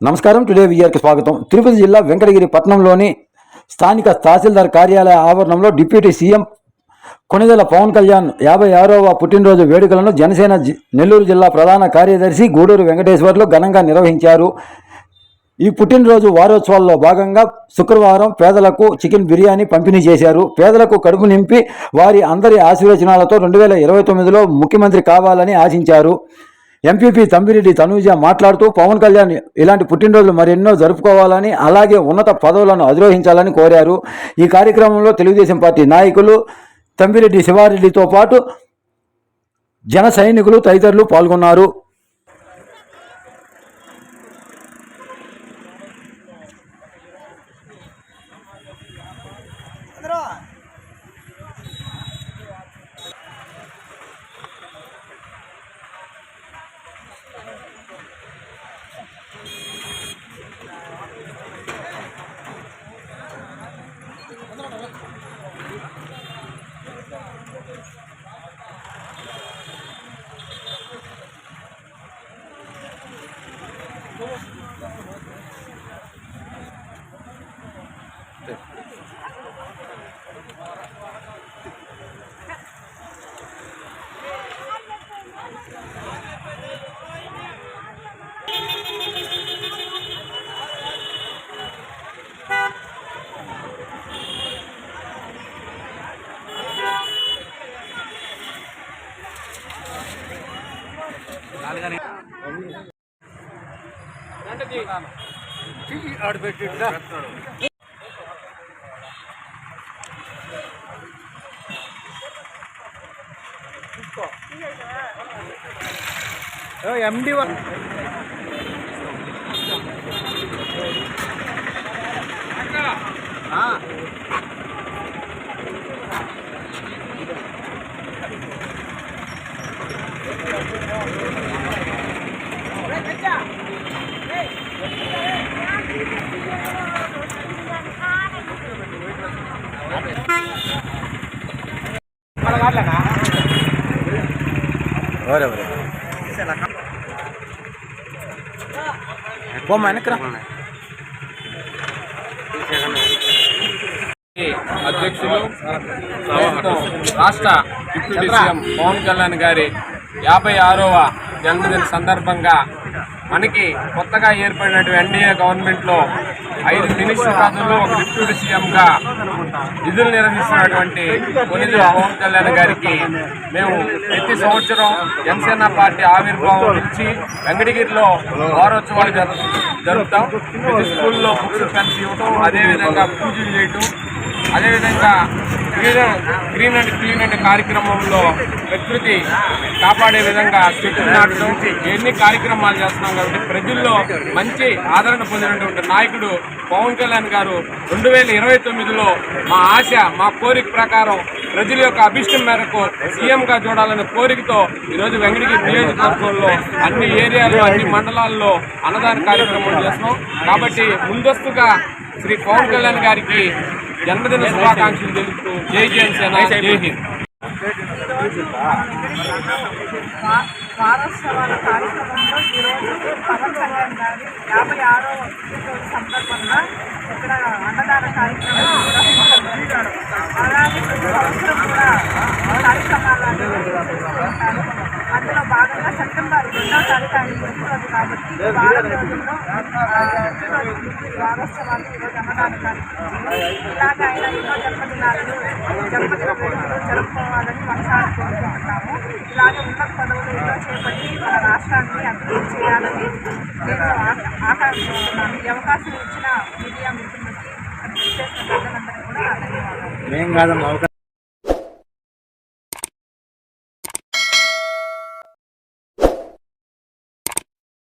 నమస్కారం. టుడే విఆర్కి స్వాగతం. తిరుపతి జిల్లా వెంకటగిరి పట్టణంలోని స్థానిక తహసీల్దార్ కార్యాలయ ఆవరణంలో డిప్యూటీ సీఎం కొణిదెల పవన్ కళ్యాణ్ యాభై ఆరవ పుట్టినరోజు వేడుకలను జనసేన నెల్లూరు జిల్లా ప్రధాన కార్యదర్శి గూడూరు వెంకటేశ్వర్లు ఘనంగా నిర్వహించారు. ఈ పుట్టినరోజు వారోత్సవాల్లో భాగంగా శుక్రవారం పేదలకు చికెన్ బిర్యానీ పంపిణీ చేశారు. పేదలకు కడుపు నింపి వారి అందరి ఆశీర్వచనాలతో రెండు వేల ఇరవై తొమ్మిదిలో ముఖ్యమంత్రి కావాలని ఆశించారు. ఎంపీపీ తమ్మిరెడ్డి తనూజ మాట్లాడుతూ పవన్ కళ్యాణ్ ఇలాంటి పుట్టినరోజులు మరెన్నో జరుపుకోవాలని అలాగే ఉన్నత పదవులను అధిరోహించాలని కోరారు. ఈ కార్యక్రమంలో తెలుగుదేశం పార్టీ నాయకులు తమ్మిరెడ్డి శివారెడ్డితో పాటు జన సైనికులు తదితరులు పాల్గొన్నారు. ಆಡ್ಬೇಕಿದ್ದ ಎಂ ಡಿ ಒನ್ ಹಾಂ. బొమ్మ అధ్యక్షులు రాష్ట్ర డిప్యూటీ సీఎం పవన్ కళ్యాణ్ గారి యాభై ఆరవ జన్మదిన సందర్భంగా మనకి కొత్తగా ఏర్పడినటువంటి ఎన్డీఏ గవర్నమెంట్లో ఐదు మినిస్టర్ పదవులు ఒక డిప్యూటీ సీఎంగా విధులు నిర్వహిస్తున్నటువంటి కొనిదెల పవన్ కళ్యాణ్ గారికి మేము ప్రతి సంవత్సరం జనసేన పార్టీ ఆవిర్భావం నుంచి వెంకటగిరిలో వారోత్సవాలు జరుపుతాం. ప్రతి స్కూల్లో బుక్స్ పెన్స్ ఇవ్వటం అదేవిధంగా పూజలు చేయటం. అదేవిధంగా green green and clean and కార్యక్రమంలో ప్రకృతి కాపాడే విధంగా చెట్లు నాటడం ఎన్ని కార్యక్రమాలు చేస్తున్నాం కాబట్టి ప్రజల్లో మంచి ఆదరణ పొందినటువంటి నాయకుడు పవన్ కళ్యాణ్ గారు రెండు వేల ఇరవై తొమ్మిదిలో మా ఆశ మా కోరిక ప్రకారం ప్రజల యొక్క అభిష్టం మేరకు సీఎంగా చూడాలనే కోరికతో ఈరోజు వెంకటగిరి నియోజకవర్గంలో అన్ని ఏరియాల్లో అన్ని మండలాల్లో అన్నదాన కార్యక్రమం చేస్తున్నాం. కాబట్టి ముందస్తుగా శ్రీ పవన్ కళ్యాణ్ గారికి జన్మదిన శుభాకాంక్షలు తెలుపుతూ జై జనసేన జై హింద్. వారోత్సవాల కార్యక్రమంలో ఈరోజు పవన్ కళ్యాణ్ గారి యాభై ఆరో సందర్భంగా ఇక్కడ అన్నదాన కార్యక్రమం అలాగే ప్రతి సంవత్సరం కూడా కార్యక్రమాలు అనేవి చేస్తూ ఉంటారు అందులో భాగంగా సెప్టెంబర్ రెండో తారీఖు ఆయన పుట్టినరోజు కాబట్టి వారం రోజుల్లో ఆ, ఈరోజు ఇలాగ ఆయన ఎన్నో జన్మదినాలు జన్మదిన వేడుకలు జరుపుకోవాలని మనసారా కోరుకుంటున్నాము ఇలాగే ఉన్నత పదవులు ఎన్నో చేపట్టి మన రాష్ట్రాన్ని అభివృద్ధి చేయాలని నేను ఆకాంక్షిస్తున్నాను ఈ అవకాశం ఇచ్చిన మీడియా మిత్రులకి చేసిన కూడా ధన్యవాదాలు కాదమ్మా